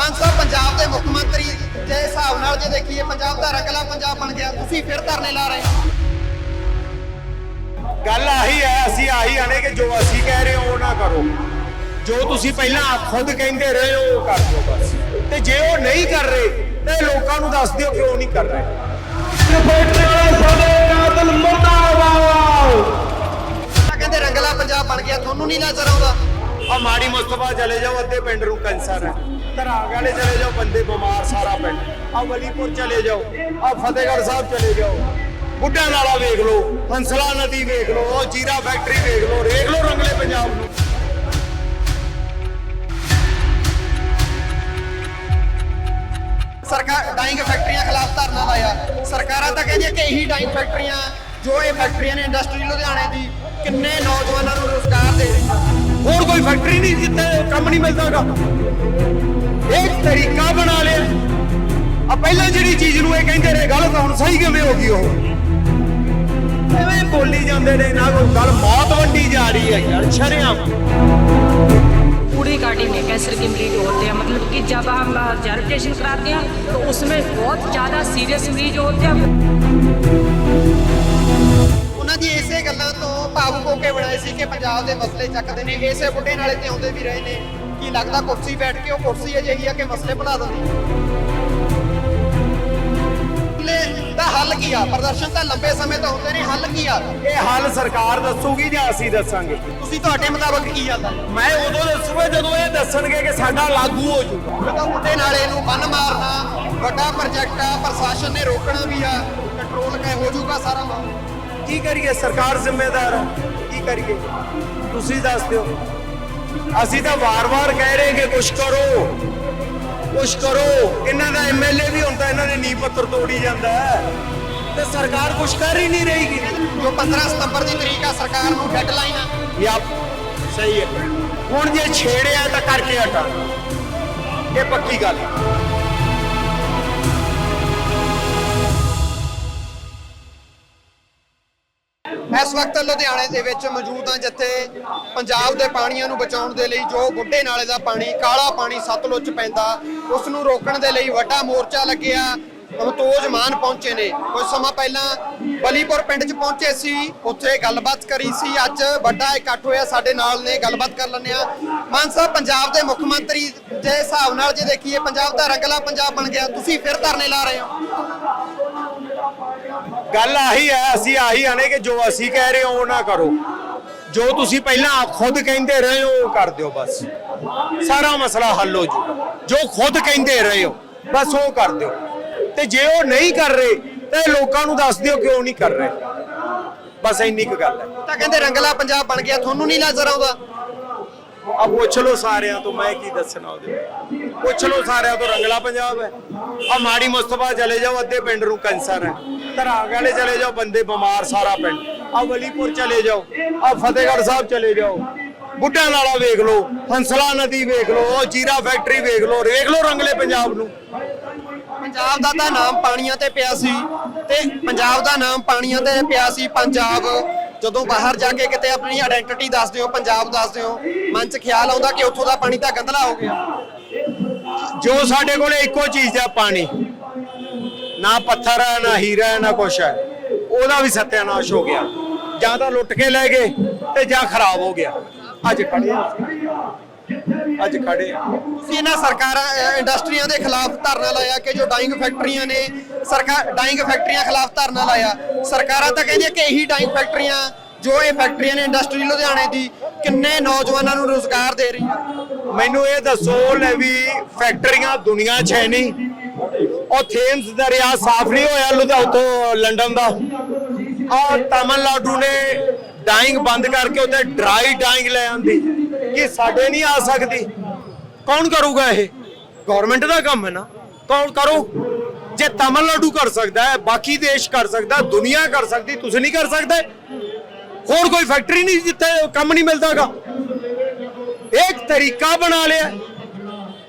ਸਾਹਿਬ ਪੰਜਾਬ ਦੇ ਮੁੱਖ ਮੰਤਰੀ ਦੇ ਹਿਸਾਬ ਨਾਲ ਜੇ ਦੇਖੀਏ ਪੰਜਾਬ ਦਾ ਰੰਗਲਾ ਪੰਜਾਬ ਬਣ ਗਿਆ। ਤੁਸੀਂ ਫਿਰ ਧਰਨੇ ਲਾ ਰਹੇ ਹੋ। ਗੱਲ ਆਹੀ ਹੈ ਅਸੀਂ ਆਹੀ ਆਣੇ ਕਿ ਜੋ ਅਸੀਂ ਕਹਿ ਰਹੇ ਹਾਂ ਉਹ ਨਾ ਕਰੋ। ਜੋ ਤੁਸੀਂ ਪਹਿਲਾਂ ਖੁਦ ਕਹਿੰਦੇ ਰਹੇ ਹੋ ਉਹ ਕਰ ਦਿਓ ਬਸ। ਤੇ ਜੇ ਉਹ ਨਹੀਂ ਕਰ ਰਹੇ ਤੇ ਲੋਕਾਂ ਨੂੰ ਦੱਸ ਦਿਓ ਕਿਉਂ ਨਹੀਂ ਕਰ ਰਹੇ। ਕਹਿੰਦੇ ਰੰਗਲਾ ਪੰਜਾਬ ਬਣ ਗਿਆ ਤੁਹਾਨੂੰ ਨਹੀਂ ਨਜ਼ਰ ਆਉਂਦਾ। ਆ ਮਾੜੀ ਮੁਸਤਫਾ ਚਲੇ ਜਾਓ ਅੱਧੇ ਪਿੰਡ ਨੂੰ ਕੈਂਸਰ ਹੈ। ਧਰਾਗ ਵਾਲੇ, ਚਲੇ ਜਾਓ ਬੰਦੇ ਬਿਮਾਰ ਸਾਰਾ ਪਿੰਡ। ਆ ਵਲੀਪੁਰ ਚਲੇ ਜਾਓ ਆ ਫਤਿਹਗੜ੍ਹ ਸਾਹਿਬ ਚਲੇ ਜਾਓ। ਬੁੱਢਾ ਨਾਲਾ ਵੇਖ ਲਓ, ਹੰਸਲਾ ਨਦੀ ਵੇਖ ਲਓ ਉਹ ਜੀਰਾ ਫੈਕਟਰੀ ਵੇਖ ਲਓ ਵੇਖ ਲਓ ਰੰਗਲੇ ਪੰਜਾਬ ਨੂੰ। ਸਰਕਾਰ ਡਾਈਂਗ ਫੈਕਟਰੀਆਂ ਖਿਲਾਫ ਧਰਨਾ ਲਾਇਆ। ਸਰਕਾਰਾਂ ਤਾਂ ਕਹਿੰਦੀਆਂ ਕਿ ਇਹੀ ਡਾਈਂਗ ਫੈਕਟਰੀਆਂ ਜੋ ਇਹ ਫੈਕਟਰੀਆਂ ਨੇ ਇੰਡਸਟਰੀ ਲੁਧਿਆਣੇ ਦੀ, ਕਿੰਨੇ ਨੌਜਵਾਨਾਂ ਨੂੰ ਰੋਜ਼ਗਾਰ ਦੇ ਰਹੀਆਂ। ਹੋਰ ਕੋਈ ਫੈਕਟਰੀ ਨਹੀਂ ਜਿੱਥੇ ਕੰਮ ਨਹੀਂ ਮਿਲਦਾਗਾ ਇੱਕ ਤਰੀਕਾ ਬਣਾ ਲਿਆ ਆ ਪਹਿਲਾਂ ਜਿਹੜੀ ਚੀਜ਼ ਨੂੰ ਇਹ ਕਹਿੰਦੇ ਰਹੇ ਗਲਤ ਹੁਣ ਸਹੀ ਕਿਵੇਂ ਹੋ ਗਈ ਉਹ ਐਵੇਂ ਬੋਲੀ ਜਾਂਦੇ ਨੇ ਨਾ ਕੋਈ ਗੱਲ ਮੌਤ ਵੰਡੀ ਜਾ ਰਹੀ ਹੈ ਯਾਰ ਸ਼ਰਿਆਮ पूरी गाड़ी में कैंसर की मरीज होते हैं मतलब कि जब हम रिजर्वेशन कराते हैं तो उसमें बहुत ज़्यादा सीरियस मरीज होते हैं ਉਹਨਾਂ ਦੀ ਇਸੇ ਗੱਲਾਂ ਤੋਂ ਭਾਵੁਕ ਹੋ ਕੇ ਬਣਾਏ ਸੀ ਕਿ ਪੰਜਾਬ ਦੇ ਮਸਲੇ ਚੱਕਦੇ ਨੇ ਇਸੇ ਬੁੱਢੇ ਨਾਲੇ ਤੇ ਆਉਂਦੇ ਵੀ ਰਹੇ ਨੇ ਕੀ ਲੱਗਦਾ ਕੁਰਸੀ ਬੈਠ ਕੇ ਉਹ ਕੁਰਸੀ ਅਜਿਹੀ ਆ ਕਿ ਮਸਲੇ ਭੁਲਾ ਦਿੰਦੀ? ਦਾ ਹੱਲ ਕੀ ਆ ਪ੍ਰਦਰਸ਼ਨ ਤਾਂ ਲੰਬੇ ਸਮੇਂ ਤੋਂ ਹੁੰਦੇ ਨੇ ਹੱਲ ਕੀ ਆ ਇਹ ਹੱਲ ਸਰਕਾਰ ਦੱਸੂਗੀ ਜਾਂ ਅਸੀਂ ਦੱਸਾਂਗੇ? ਤੁਸੀਂ ਤੁਹਾਡੇ ਮੁਤਾਬਕ ਕੀ ਜਾਂਦਾ ਮੈਂ ਉਦੋਂ ਦੱਸੂਗਾ ਜਦੋਂ ਇਹ ਦੱਸਣਗੇ ਕਿ ਸਾਡਾ ਲਾਗੂ ਹੋ ਜਾਊਗਾ ਜਦੋਂ ਬੁੱਢੇ ਨਾਲੇ ਨੂੰ ਬੰਨ ਮਾਰਨਾ ਵੱਡਾ ਪ੍ਰੋਜੈਕਟ ਆ ਪ੍ਰਸ਼ਾਸਨ ਨੇ ਰੋਕਣਾ ਵੀ ਆ ਕੰਟਰੋਲ ਕੈ ਹੋ ਜਾਊਗਾ ਸਾਰਾ ਮਾਮਲਾ? ਕੀ ਕਰੀਏ? ਸਰਕਾਰ ਜ਼ਿੰਮੇਦਾਰ ਹੈ ਕੀ ਕਰੀਏ? ਤੁਸੀਂ ਦੱਸ ਦਿਓ। ਅਸੀਂ ਤਾਂ ਵਾਰ-ਵਾਰ ਕਹਿ ਰਹੇ ਕਿ ਕੁਛ ਕਰੋ। ਕੁਛ ਕਰੋ। ਇਹਨਾਂ ਦਾ ਐਮਐਲਏ ਵੀ ਹੁੰਦਾ ਇਹਨਾਂ ਦੇ ਨੀਂਹ ਪੱਤਰ ਤੋੜੀ ਜਾਂਦਾ ਹੈ। ਤੇ ਸਰਕਾਰ ਕੁਛ ਕਰ ਹੀ ਨਹੀਂ ਰਹੀਗੀ ਜੋ 15 ਸਤੰਬਰ ਦੀ ਤਰੀਕ ਆ ਸਰਕਾਰ ਨੂੰ ਡੈਡਲਾਈਨ ਆ। ਯਾਪ ਸਹੀ ਹੈ। ਹੁਣ ਜੇ ਛੇੜਿਆ ਤਾਂ ਕਰਕੇ ਹਟਾ। ਇਹ ਪੱਕੀ ਗੱਲ ਹੈ। ਇਸ ਵਕਤ ਲੁਧਿਆਣੇ ਦੇ ਵਿੱਚ ਮੌਜੂਦ ਹਾਂ ਜਿੱਥੇ ਪੰਜਾਬ ਦੇ ਪਾਣੀਆਂ ਨੂੰ ਬਚਾਉਣ ਦੇ ਲਈ ਜੋ ਬੁੱਢੇ ਨਾਲੇ ਦਾ ਪਾਣੀ, ਕਾਲਾ ਪਾਣੀ ਸਤਲੁਜ 'ਚ ਪੈਂਦਾ, ਉਸ ਨੂੰ ਰੋਕਣ ਦੇ ਲਈ ਵੱਡਾ ਮੋਰਚਾ ਲੱਗਿਆ ਮਤੋਜ ਮਾਨ ਪਹੁੰਚੇ ਨੇ। ਕੁਝ ਸਮਾਂ ਪਹਿਲਾਂ ਬਲੀਪੁਰ ਪਿੰਡ 'ਚ ਪਹੁੰਚੇ ਸੀ, ਉੱਥੇ ਗੱਲਬਾਤ ਕਰੀ ਸੀ। ਅੱਜ ਵੱਡਾ ਇਕੱਠ ਹੋਇਆ, ਸਾਡੇ ਨਾਲ ਨੇ, ਗੱਲਬਾਤ ਕਰ ਲੈਂਦੇ ਆ ਮਾਨ ਸਾਹਿਬ, ਪੰਜਾਬ ਦੇ ਮੁੱਖ ਮੰਤਰੀ ਦੇ ਹਿਸਾਬ ਨਾਲ ਜੇ ਦੇਖੀਏ, ਪੰਜਾਬ ਦਾ ਰੰਗਲਾ ਪੰਜਾਬ ਬਣ ਗਿਆ। ਤੁਸੀਂ ਫਿਰ ਧਰਨੇ ਲਾ ਰਹੇ ਹੋ। ਗੱਲ ਆਹੀ ਹੈ ਅਸੀਂ ਆਹੀ ਆਣੇ ਕਿ ਜੋ ਅਸੀਂ ਕਹਿ ਰਹੇ ਹਾਂ ਉਹ ਨਾ ਕਰੋ। ਜੋ ਤੁਸੀਂ ਪਹਿਲਾਂ ਖੁਦ ਕਹਿੰਦੇ ਰਹੇ ਹੋ ਉਹ ਕਰ ਦਿਓ ਬਸ। ਸਾਰਾ ਮਸਲਾ ਹੱਲ ਹੋ ਜੂਗਾ ਜੋ ਖੁਦ ਕਹਿੰਦੇ ਰਹੇ ਹੋ ਬਸ ਉਹ ਕਰ ਦਿਓ। ਤੇ ਜੇ ਉਹ ਨਹੀਂ ਕਰ ਰਹੇ ਤੇ ਲੋਕਾਂ ਨੂੰ ਦੱਸ ਦਿਓ ਕਿਉਂ ਨਹੀਂ ਕਰ ਰਹੇ। ਬਸ ਇੰਨੀ ਕੁ ਗੱਲ ਹੈ। ਤਾਂ ਕਹਿੰਦੇ ਰੰਗਲਾ ਪੰਜਾਬ ਬਣ ਗਿਆ ਤੁਹਾਨੂੰ ਨਹੀਂ ਨਜ਼ਰ ਆਉਂਦਾ। ਆ ਪੁੱਛ ਲਓ ਸਾਰਿਆਂ ਤੋਂ ਮੈਂ ਕੀ ਦੱਸਣਾ ਉਹਦੇ। ਪੁੱਛ ਲਓ ਸਾਰਿਆਂ ਤੋਂ ਰੰਗਲਾ ਪੰਜਾਬ ਹੈ। ਆ ਮਾੜੀ ਮੁਸਤਫਾ ਚਲੇ ਜਾਓ ਅੱਧੇ ਪਿੰਡ ਨੂੰ ਕੈਂਸਰ ਹੈ। ਧਰਾਗ ਵਾਲੇ ਚਲੇ ਜਾਓ ਬੰਦੇ ਬਿਮਾਰ ਸਾਰਾ ਪਿੰਡ। ਆ ਵਲੀਪੁਰ ਚਲੇ ਜਾਓ ਆ ਫਤਿਹਗੜ੍ਹ ਸਾਹਿਬ ਚਲੇ ਜਾਓ। ਬੁੱਢਾ ਨਾਲਾ ਵੇਖ ਲਓ ਹੰਸਲਾ ਨਦੀ ਵੇਖ ਲਓ ਉਹ ਜੀਰਾ ਫੈਕਟਰੀ ਵੇਖ ਲਓ ਵੇਖ ਲਓ ਰੰਗਲੇ ਪੰਜਾਬ ਨੂੰ। ਪੰਜਾਬ ਦਾ ਤਾਂ ਨਾਮ ਪਾਣੀਆਂ ਤੇ ਪਿਆ ਸੀ ਤੇ ਪੰਜਾਬ ਦਾ ਨਾਮ ਪਾਣੀਆਂ ਤੇ ਪਿਆ ਸੀ ਪੰਜਾਬ। ਜਦੋਂ ਬਾਹਰ ਜਾ ਕੇ ਕਿਤੇ ਆਪਣੀ ਆਇਡੈਂਟੀਟੀ ਦੱਸਦੇ ਹੋ ਪੰਜਾਬ ਦੱਸਦੇ ਹੋ ਮਨ 'ਚ ਖਿਆਲ ਆਉਂਦਾ ਕਿ ਉੱਥੋਂ ਦਾ ਪਾਣੀ ਤਾਂ ਗੰਦਲਾ ਹੋ ਗਿਆ। ਜੋ ਸਾਡੇ ਕੋਲੇ ਇੱਕੋ ਚੀਜ਼ ਹੈ ਪਾਣੀ। ਨਾ ਪੱਥਰ ਹੈ, ਨਾ ਹੀਰਾ ਹੈ, ਨਾ ਕੁਛ ਹੈ। ਉਹਦਾ ਵੀ ਸਤਿਆਨਾਸ਼ ਹੋ ਗਿਆ। ਜਾਂ ਤਾਂ ਲੁੱਟ ਕੇ ਲੈ ਗਏ ਤੇ ਜਾਂ ਖਰਾਬ ਹੋ ਗਿਆ। ਅੱਜ ਖੜੇ ਹਾਂ ਅਸੀਂ। ਅੱਜ ਖੜੇ ਹਾਂ ਤੁਸੀਂ ਇਹਨਾਂ ਸਰਕਾਰਾਂ, ਅਹ ਇੰਡਸਟਰੀਆਂ ਦੇ ਖਿਲਾਫ ਧਰਨਾ ਲਾਇਆ ਕਿ ਜੋ ਡਾਈਂਗ ਫੈਕਟਰੀਆਂ ਨੇ ਸਰਕਾਰ ਡਾਈਂਗ ਫੈਕਟਰੀਆਂ ਖਿਲਾਫ ਧਰਨਾ ਲਾਇਆ। ਸਰਕਾਰਾਂ ਤਾਂ ਕਹਿੰਦੀਆਂ ਕਿ ਇਹੀ ਡਾਈਂਗ ਫੈਕਟਰੀਆਂ, ਜੋ ਇਹ ਫੈਕਟਰੀਆਂ ਨੇ ਇੰਡਸਟਰੀ ਲੁਧਿਆਣੇ ਦੀ, ਕਿੰਨੇ ਨੌਜਵਾਨਾਂ ਨੂੰ ਰੋਜ਼ਗਾਰ ਦੇ ਰਹੀਆਂ। ਮੈਨੂੰ ਇਹ ਦੱਸੋ, ਲੈ ਵੀ ਫੈਕਟਰੀਆਂ ਦੁਨੀਆ 'ਚ ਹੈ ਨਹੀਂ। ਉਹ ਥੇਮਸ ਦਰਿਆ ਸਾਫ਼ ਨਹੀਂ ਹੋਇਆ ਲੁਧਿਆਣਾ ਤੋਂ ਲੰਡਨ ਦਾ। ਆ ਤਾਮਿਲਨਾਡੂ ਨੇ ਡਾਈਂਗ ਬੰਦ ਕਰਕੇ ਉੱਥੇ ਡਰਾਈ ਡਾਈਂਗ ਲੈ ਆਂਦੀ। ਕਿ ਸਾਡੇ ਨਹੀਂ ਆ ਸਕਦੀ? ਕੌਣ ਕਰੂਗਾ ਇਹ? ਗਵਰਨਮੈਂਟ ਦਾ ਕੰਮ ਹੈ ਨਾ। ਕੌਣ ਕਰੋ? ਜੇ ਤਾਮਿਲਨਾਡੂ ਕਰ ਸਕਦਾ ਹੈ, ਬਾਕੀ ਦੇਸ਼ ਕਰ ਸਕਦਾ, ਦੁਨੀਆ ਕਰ ਸਕਦੀ, ਤੁਸੀਂ ਨਹੀਂ ਕਰ ਸਕਦੇ। ਹੋਰ ਕੋਈ ਫੈਕਟਰੀ ਨਹੀਂ ਜਿੱਥੇ ਕੰਮ ਨਹੀਂ ਮਿਲਦਾਗਾ। ਇੱਕ ਤਰੀਕਾ ਬਣਾ ਲਿਆ।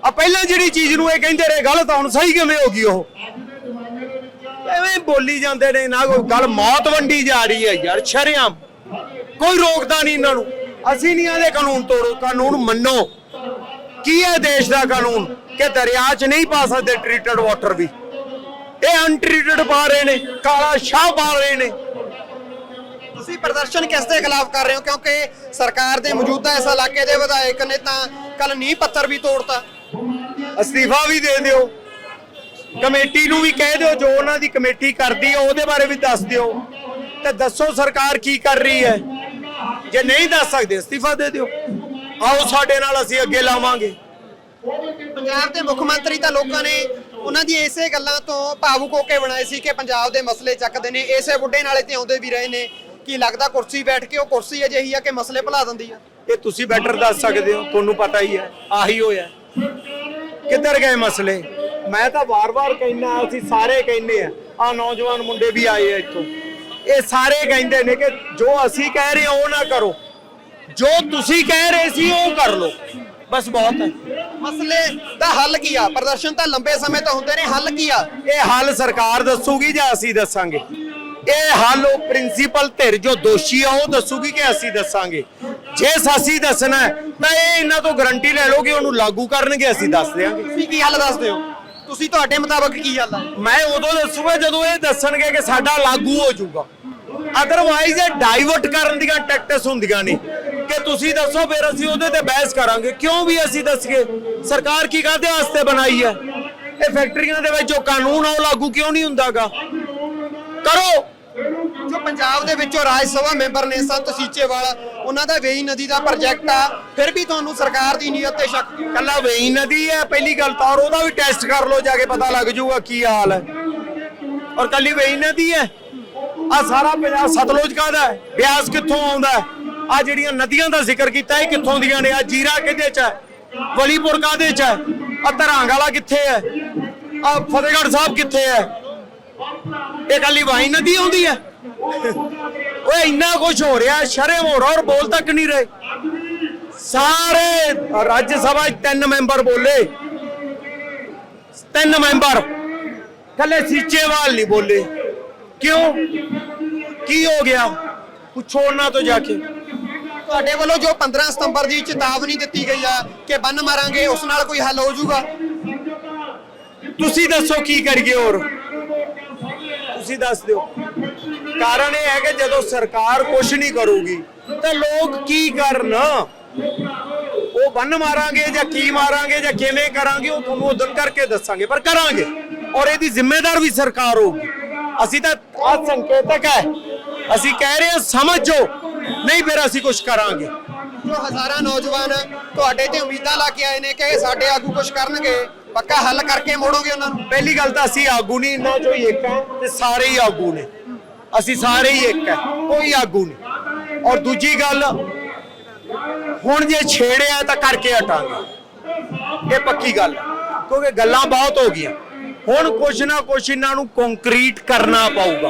ਆ ਪਹਿਲਾਂ ਜਿਹੜੀ ਚੀਜ਼ ਨੂੰ ਇਹ ਕਹਿੰਦੇ ਰਹੇ ਗਲਤ ਹੁਣ ਸਹੀ ਕਿਵੇਂ ਹੋ ਗਈ ਉਹ? ਐਵੇਂ ਬੋਲੀ ਜਾਂਦੇ ਨੇ ਨਾ ਕੋਈ ਗੱਲ ਮੌਤ ਵੰਡੀ ਜਾ ਰਹੀ ਹੈ ਯਾਰ, ਸ਼ਰਿਆਮ। ਕੋਈ ਰੋਕਦਾ ਨਹੀਂ ਇਹਨਾਂ ਨੂੰ। ਅਸੀਂ ਨਹੀਂ ਆਦੇ ਕਾਨੂੰਨ ਤੋੜੋ, ਕਾਨੂੰਨ ਮੰਨੋ। ਕੀ ਹੈ ਦੇਸ਼ ਦਾ ਕਾਨੂੰਨ? ਕਿ ਦਰਿਆ 'ਚ ਨਹੀਂ ਪਾ ਸਕਦੇ ਟ੍ਰੀਟਡ ਵਾਟਰ ਵੀ। ਇਹ ਅਨਟ੍ਰੀਟਡ ਪਾ ਰਹੇ ਨੇ, ਕਾਲਾ ਸ਼ਾਹ ਪਾ ਰਹੇ ਨੇ। ਤੁਸੀਂ ਪ੍ਰਦਰਸ਼ਨ ਕਿਸ ਦੇ ਖਿਲਾਫ ਕਰ ਰਹੇ ਹੋ? ਕਿਉਂਕਿ ਸਰਕਾਰ ਦੇ ਮੌਜੂਦਾ ਇਸ ਇਲਾਕੇ ਦੇ ਵਿਧਾਇਕ ਨੇ ਤਾਂ ਕੱਲ ਨੀਂਹ ਪੱਥਰ ਵੀ ਤੋੜਤਾ। ਅਸਤੀਫਾ ਵੀ ਦੇ ਦਿਓ। ਕਮੇਟੀ ਨੂੰ ਵੀ ਕਹਿ ਦਿਓ ਜੋ ਉਹਨਾਂ ਦੀ ਕਮੇਟੀ ਕਰਦੀ ਹੈ ਉਹਦੇ ਬਾਰੇ ਵੀ ਦੱਸ ਦਿਓ। ਤੇ ਦੱਸੋ ਸਰਕਾਰ ਕੀ ਕਰ ਰਹੀ ਹੈ। ਜੇ ਨਹੀਂ ਦੱਸ ਸਕਦੇ ਅਸਤੀਫਾ ਦੇ ਦਿਓ। ਆਓ ਸਾਡੇ ਨਾਲ ਅਸੀਂ ਅੱਗੇ ਲਾਵਾਂਗੇ। ਪੰਜਾਬ ਦੇ ਮੁੱਖ ਮੰਤਰੀ ਤਾਂ ਲੋਕਾਂ ਨੇ ਉਹਨਾਂ ਦੀ ਇਸੇ ਗੱਲਾਂ ਤੋਂ ਭਾਵੁਕ ਹੋ ਕੇ ਬਣਾਏ ਸੀ ਕਿ ਪੰਜਾਬ ਦੇ ਮਸਲੇ ਚੱਕਦੇ ਨੇ। ਇਸੇ ਬੁੱਢੇ ਨਾਲੇ ਤੇ ਆਉਂਦੇ ਵੀ ਰਹੇ ਨੇ ਕੀ ਲੱਗਦਾ ਕੁਰਸੀ ਬੈਠ ਕੇ ਉਹ ਕੁਰਸੀ ਅਜਿਹੀ ਆ ਕਿ ਮਸਲੇ ਭੁਲਾ ਦਿੰਦੀ ਆ। ਇਹ ਤੁਸੀਂ ਬੈਟਰ ਦੱਸ ਸਕਦੇ ਹੋ ਤੁਹਾਨੂੰ ਪਤਾ ਹੀ ਹੈ ਆਹੀ ਹੋਇਆ। ਕਿੱਧਰ ਗਏ ਮਸਲੇ? ਮੈਂ ਤਾਂ ਵਾਰ-ਵਾਰ ਕਹਿਣਾ ਅਸੀਂ ਸਾਰੇ ਕਹਿੰਦੇ ਆ ਆ ਨੌਜਵਾਨ ਮੁੰਡੇ ਵੀ ਆਏ ਆ ਇੱਥੋਂ। ਇਹ ਸਾਰੇ ਕਹਿੰਦੇ ਨੇ ਕਿ ਜੋ ਅਸੀਂ ਕਹਿ ਰਹੇ ਹਾਂ ਉਹ ਨਾ ਕਰੋ। ਜੋ ਤੁਸੀਂ ਕਹਿ ਰਹੇ ਸੀ, ਉਹ ਕਰ ਲਓ। ਬਸ ਬਹੁਤ ਹੈ। ਮਸਲੇ ਦਾ ਹੱਲ ਕੀ ਆ? ਪ੍ਰਦਰਸ਼ਨ ਤਾਂ ਲੰਬੇ ਸਮੇਂ ਤੋਂ ਹੁੰਦੇ ਨੇ, ਹੱਲ ਕੀ ਆ? ਇਹ ਹੱਲ ਸਰਕਾਰ ਦੱਸੂਗੀ ਜਾਂ ਅਸੀਂ ਦੱਸਾਂਗੇ? ਇਹ ਹੱਲ ਉਹ ਪ੍ਰਿੰਸੀਪਲ ਧਿਰ ਜੋ ਦੋਸ਼ੀ ਆ ਉਹ ਦੱਸੂਗੀ ਕਿ ਅਸੀਂ ਦੱਸਾਂਗੇ। ਜੇ ਅਸੀਂ ਦੱਸਣਾ ਹੈ, ਤਾਂ ਇਹ ਇਹਨਾਂ ਤੋਂ ਗਾਰੰਟੀ ਲੈ ਲਓ ਕਿ ਉਹਨੂੰ ਲਾਗੂ ਕਰਨਗੇ ਅਸੀਂ ਦੱਸ ਦਿਆਂਗੇ। ਤੁਸੀਂ ਕੀ ਹੱਲ ਦੱਸਦੇ ਹੋ ਤੁਸੀਂ ਤੁਹਾਡੇ ਮੁਤਾਬਕ ਕੀ ਹੱਲ ਆ? ਮੈਂ ਉਦੋਂ ਦੱਸੂਗਾ ਜਦੋਂ ਇਹ ਦੱਸਣਗੇ ਕਿ ਸਾਡਾ ਲਾਗੂ ਹੋ ਜਾਊਗਾ। ਅਦਰਵਾਈਜ਼ ਇਹ ਡਾਈਵਰਟ ਕਰਨ ਦੀਆਂ ਟੈਕਟਿਕਸ ਹੁੰਦੀਆਂ ਨੇ। ਕਿ ਤੁਸੀਂ ਦੱਸੋ ਫਿਰ ਅਸੀਂ ਉਹਦੇ ਤੇ ਬਹਿਸ ਕਰਾਂਗੇ। ਕਿਉਂ ਵੀ ਅਸੀਂ ਦੱਸੀਏ? ਸਰਕਾਰ ਕੀ ਕਾਹਦੇ ਵਾਸਤੇ ਬਣਾਈ ਹੈ? ਇਹ ਫੈਕਟਰੀਆਂ ਦੇ ਵਿੱਚ ਜੋ ਕਾਨੂੰਨ ਆ ਉਹ ਲਾਗੂ ਕਿਉਂ ਨਹੀਂ ਹੁੰਦਾਗਾ? ਕਰੋ। ਜੋ ਪੰਜਾਬ ਦੇ ਵਿੱਚੋਂ ਰਾਜ ਸਭਾ ਮੈਂਬਰ ਨੇ ਸੰਤ ਸੀਚੇਵਾਲ, ਉਹਨਾਂ ਦਾ ਵੇਈ ਨਦੀ ਦਾ ਪ੍ਰੋਜੈਕਟ ਆ। ਫਿਰ ਵੀ ਤੁਹਾਨੂੰ ਸਰਕਾਰ ਦੀ ਨੀਅਤ ਤੇ ਸ਼ੱਕ? ਕੱਲਾ ਵੇਈ ਨਦੀ ਹੈ ਪਹਿਲੀ ਗੱਲ ਤਾਂ, ਔਰ ਉਹਦਾ ਵੀ ਟੈਸਟ ਕਰ ਲਓ, ਜਾ ਕੇ ਪਤਾ ਲੱਗ ਜਾਊਗਾ ਕੀ ਹਾਲ ਹੈ। ਔਰ ਕੱਲੀ ਵੇਈ ਨਦੀ ਹੈ? ਆ ਸਾਰਾ ਪੰਜਾਬ ਸਤਲੁਜ ਕਾਹਦਾ ਹੈ? ਬਿਆਸ ਕਿੱਥੋਂ ਆਉਂਦਾ ਹੈ? ਆ ਜਿਹੜੀਆਂ ਨਦੀਆਂ ਦਾ ਜ਼ਿਕਰ ਕੀਤਾ, ਇਹ ਕਿੱਥੋਂ ਦੀਆਂ ਨੇ? ਆ ਜੀਰਾ ਕਿਹਦੇ ਚ ਹੈ? ਵਲੀਪੁਰ ਕਾਹਦੇ ਚ ਹੈ? ਆ ਧਰਾਂਗ ਵਾਲਾ ਕਿੱਥੇ ਹੈ? ਆ ਫਤਿਹਗੜ੍ਹ ਸਾਹਿਬ ਕਿੱਥੇ ਹੈ? ਇਹ ਕੱਲੀ ਵਾਈ ਨਦੀ ਆਉਂਦੀ ਹੈ ਓਏ ਇੰਨਾ ਕੁਝ ਹੋ ਰਿਹਾ ਸ਼ਰਮ ਹੋ ਰਿਹਾ ਔਰ ਬੋਲ ਤੱਕ ਨਹੀਂ ਰਹੇ। ਸਾਰੇ ਰਾਜ ਸਭਾ 'ਚ ਤਿੰਨ ਮੈਂਬਰ ਬੋਲੇ। ਤਿੰਨ ਮੈਂਬਰ। ਕੱਲੇ ਸੀਚੇਵਾਲ ਨਹੀਂ ਬੋਲੇ। ਕਿਉਂ? ਕੀ ਹੋ ਗਿਆ? ਪੁੱਛੋ ਉਹਨਾਂ ਤੋਂ ਜਾ ਕੇ। ਤੁਹਾਡੇ ਵੱਲੋਂ ਜੋ 15 ਸਤੰਬਰ ਦੀ ਚੇਤਾਵਨੀ ਦਿੱਤੀ ਗਈ ਆ ਕਿ ਬੰਨ ਮਾਰਾਂਗੇ ਉਸ ਨਾਲ ਕੋਈ ਹੱਲ ਹੋ ਜਾਊਗਾ। ਤੁਸੀਂ ਦੱਸੋ ਕੀ ਕਰੀਏ ਹੋਰ? ਤੁਸੀਂ ਦੱਸ ਦਿਓ। ਕਾਰਨ ਇਹ ਹੈ ਕਿ ਜਦੋਂ ਸਰਕਾਰ ਕੁਝ ਨਹੀਂ ਕਰੂਗੀ, ਤਾਂ ਲੋਕ ਕੀ ਕਰਨ? ਉਹ ਬੰਨ ਮਾਰਾਂਗੇ ਜਾਂ ਕੀ ਮਾਰਾਂਗੇ ਜਾਂ ਕਿਵੇਂ ਕਰਾਂਗੇ, ਉਹ ਤੁਹਾਨੂੰ ਉਦੋਂ ਕਰਕੇ ਦੱਸਾਂਗੇ, ਪਰ ਕਰਾਂਗੇ। ਔਰ ਇਹਦੀ ਜ਼ਿੰਮੇਦਾਰ ਵੀ ਸਰਕਾਰ ਹੋਊਗੀ। ਅਸੀਂ ਤਾਂ ਆ ਸੰਕੇਤਕ ਹੈ। ਅਸੀਂ ਕਹਿ ਰਹੇ ਹਾਂ, ਸਮਝੋ। ਨਹੀਂ, ਫਿਰ ਅਸੀਂ ਕੁਝ ਕਰਾਂਗੇ। ਜੋ ਹਜ਼ਾਰਾਂ ਨੌਜਵਾਨ ਤੁਹਾਡੇ ਤੇ ਉਮੀਦਾਂ ਲਾ ਕੇ ਆਏ ਨੇ ਕਿ ਸਾਡੇ ਆਗੂ ਕੁਝ ਕਰਨਗੇ ਪੱਕਾ ਹੱਲ ਕਰਕੇ ਮੋੜੋਗੇ ਉਹਨਾਂ ਨੂੰ? ਪਹਿਲੀ ਗੱਲ ਤਾਂ ਅਸੀਂ ਆਗੂ ਨਹੀਂ ਇਹਨਾਂ ਚੋਂ ਹੀ ਇੱਕ ਹੈ ਤੇ ਸਾਰੇ ਹੀ ਆਗੂ ਨੇ। ਅਸੀਂ ਸਾਰੇ ਹੀ ਇੱਕ ਹੈ ਕੋਈ ਆਗੂ ਨਹੀਂ। ਔਰ ਦੂਜੀ ਗੱਲ ਹੁਣ ਜੇ ਛੇੜਿਆ ਤਾਂ ਕਰਕੇ ਹਟਾਂਗੇ। ਇਹ ਪੱਕੀ ਗੱਲ ਹੈ ਕਿਉਂਕਿ ਗੱਲਾਂ ਬਹੁਤ ਹੋ ਗਈਆਂ। ਹੁਣ ਕੁਛ ਨਾ ਕੁਛ ਇਹਨਾਂ ਨੂੰ ਕੰਕਰੀਟ ਕਰਨਾ ਪਊਗਾ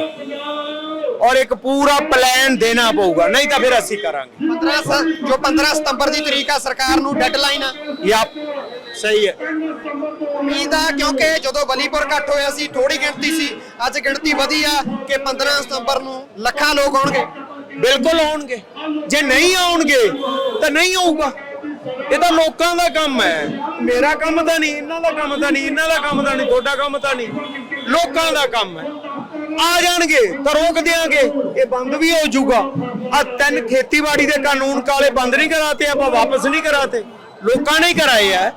ਔਰ ਇੱਕ ਪੂਰਾ ਪਲਾਨ ਦੇਣਾ ਪਊਗਾ ਨਹੀਂ ਤਾਂ ਫਿਰ ਅਸੀਂ ਕਰਾਂਗੇ। 15 ਸ- ਜੋ 15 ਸਤੰਬਰ ਦੀ ਤਰੀਕ ਆ ਸਰਕਾਰ ਨੂੰ ਡੈਡਲਾਈਨ ਆ। ਯਾਪ। ਸਹੀ ਹੈ। ਉਮੀਦ ਆ ਕਿਉਂਕਿ ਜਦੋਂ ਬਲੀਪੁਰ ਇਕੱਠ ਹੋਇਆ ਸੀ ਥੋੜੀ ਗਿਣਤੀ ਸੀ ਅੱਜ ਗਿਣਤੀ ਵਧੀ ਆ ਕਿ 15 ਸਤੰਬਰ ਨੂੰ ਲੱਖਾਂ ਲੋਕ ਆਉਣਗੇ। ਬਿਲਕੁਲ ਆਉਣਗੇ। ਜੇ ਨਹੀਂ ਆਉਣਗੇ ਤਾਂ ਨਹੀਂ ਹੋਊਗਾ ਇਹ ਤਾਂ ਲੋਕਾਂ ਦਾ ਕੰਮ ਹੈ। ਮੇਰਾ ਕੰਮ ਤਾਂ ਨਹੀਂ ਇਹਨਾਂ ਦਾ ਕੰਮ ਤਾਂ ਨਹੀਂ ਇਹਨਾਂ ਦਾ ਕੰਮ ਤਾਂ ਨਹੀਂ ਤੁਹਾਡਾ ਕੰਮ ਤਾਂ ਨਹੀਂ। ਲੋਕਾਂ ਦਾ ਕੰਮ ਹੈ। ਆ ਜਾਣਗੇ ਤਾਂ ਰੋਕ ਦਿਆਂਗੇ। ਇਹ ਬੰਦ ਵੀ ਹੋ ਜਾਊਗਾ। ਆ ਤਿੰਨ ਖੇਤੀਬਾੜੀ ਦੇ ਕਾਨੂੰਨ ਕਾਲੇ ਬੰਦ ਨਹੀਂ ਕਰਾਤੇ ਆਪਾਂ ਵਾਪਸ ਨਹੀਂ ਕਰਾਤੇ। ਲੋਕਾਂ ਨੇ ਹੀ ਕਰਾਏ ਆ।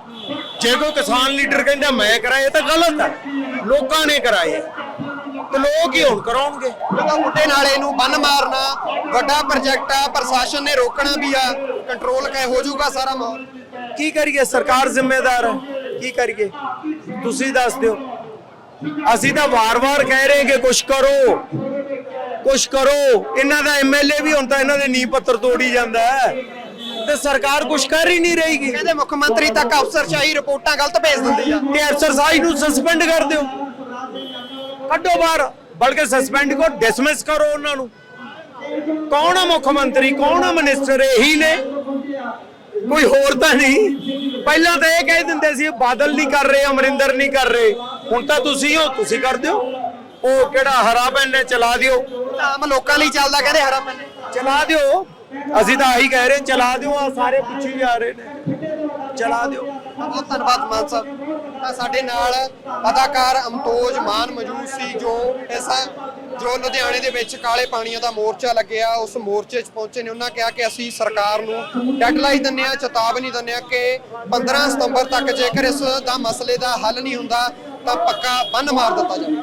ਜੇ ਕੋਈ ਕਿਸਾਨ ਲੀਡਰ ਕਹਿੰਦਾ ਮੈਂ ਕਰਾਏ ਇਹ ਤਾਂ ਗਲਤ ਹੈ ਲੋਕਾਂ ਨੇ ਕਰਾਏ ਤੇ ਲੋਕ ਹੀ ਹੁਣ ਕਰਾਉਣਗੇ। ਬੁੱਢੇ ਨਾਲੇ ਨੂੰ ਬੰਨ ਮਾਰਨਾ ਵੱਡਾ ਪ੍ਰੋਜੈਕਟ ਆ ਪ੍ਰਸ਼ਾਸਨ ਨੇ ਰੋਕਣਾ ਵੀ ਆ ਕੰਟਰੋਲ ਕੈ ਹੋ ਜਾਊਗਾ ਸਾਰਾ ਮਾਹੌਲ। ਕੀ ਕਰੀਏ? ਸਰਕਾਰ ਜ਼ਿੰਮੇਦਾਰ ਹੈ ਕੀ ਕਰੀਏ? ਤੁਸੀਂ ਦੱਸ ਦਿਓ। ਅਸੀਂ ਤਾਂ ਵਾਰ-ਵਾਰ ਕਹਿ ਰਹੇ ਕਿ ਕੁਛ ਕਰੋ। ਕੁਛ ਕਰੋ। ਇਹਨਾਂ ਦਾ ਐਮਐਲਏ ਵੀ ਹੁਣ ਤਾਂ ਇਹਨਾਂ ਦੇ ਨੀਂਹ ਪੱਤਰ ਤੋੜੀ ਜਾਂਦਾ ਹੈ। ਤੇ ਸਰਕਾਰ ਕੁਛ ਕਰ ਹੀ ਨਹੀਂ ਰਹੀਗੀ ਕਹਿੰਦੇ ਮੁੱਖ ਮੰਤਰੀ ਤੱਕ ਅਫਸਰਸ਼ਾਹੀ ਰਿਪੋਰਟਾਂ ਗਲਤ ਭੇਜ ਦਿੰਦੀ ਆ। ਤੇ ਐਕਸਰਸਾਈਜ਼ ਨੂੰ ਸਸਪੈਂਡ ਕਰ ਦਿਓ। ਕੱਢੋ ਬਾਹਰ ਬਲਕਿ ਸਸਪੈਂਡ ਕਰੋ ਡਿਸਮਿਸ ਕਰੋ ਉਹਨਾਂ ਨੂੰ। ਕੌਣ ਆ ਮੁੱਖ ਮੰਤਰੀ ਕੌਣ ਆ ਮਿਨਿਸਟਰ ਇਹੀ ਨੇ। ਕੋਈ ਹੋਰ ਤਾਂ ਨਹੀਂ। ਪਹਿਲਾਂ ਤਾਂ ਇਹ ਕਹਿ ਦਿੰਦੇ ਸੀ ਬਾਦਲ ਨਹੀਂ ਕਰ ਰਹੇ ਅਮਰਿੰਦਰ ਨਹੀਂ ਕਰ ਰਹੇ। ਹੁਣ ਤਾਂ ਤੁਸੀਂ ਹੋ ਤੁਸੀਂ ਕਰ ਦਿਓ। ਉਹ ਕਿਹੜਾ ਹਰਾ ਪੈਨ ਨੇ ਚਲਾ ਦਿਓ। ਆਮ ਲੋਕਾਂ ਲਈ ਚੱਲਦਾ ਕਹਿੰਦੇ ਹਰਾ ਮੈਨੇ ਚਲਾ ਦਿਓ। ਅਸੀਂ ਤਾਂ ਆਹੀ ਕਹਿ ਰਹੇ ਚਲਾ ਦਿਓ ਆ ਸਾਰੇ ਪਿੱਛੇ ਹੀ ਰਹੇ ਨੇ। ਚਲਾ ਦਿਓ। ਬਹੁਤ ਧੰਨਵਾਦ ਮਾਨ ਸਾਹਿਬ। ਤਾਂ ਸਾਡੇ ਨਾਲ ਅਦਾਕਾਰ ਅਮਤੋਜ ਮਾਨ ਮੌਜੂਦ ਸੀ, ਜੋ ਇਸ ਜੋ ਲੁਧਿਆਣੇ ਦੇ ਵਿੱਚ ਕਾਲੇ ਪਾਣੀਆਂ ਦਾ ਮੋਰਚਾ ਲੱਗਿਆ, ਉਸ ਮੋਰਚੇ 'ਚ ਪਹੁੰਚੇ ਨੇ। ਉਹਨਾਂ ਕਿਹਾ ਕਿ ਅਸੀਂ ਸਰਕਾਰ ਨੂੰ ਡੈਡਲਾਈਨ ਦਿੰਦੇ ਆ ਚੇਤਾਵਨੀ ਦਿੰਦੇ ਆ ਕਿ 15 ਸਤੰਬਰ ਤੱਕ ਜੇਕਰ ਇਸ ਦਾ ਮਸਲੇ ਦਾ ਹੱਲ ਨਹੀਂ ਹੁੰਦਾ, ਤਾਂ ਪੱਕਾ ਬੰਨ ਮਾਰ ਦਿੱਤਾ ਜਾਵੇ।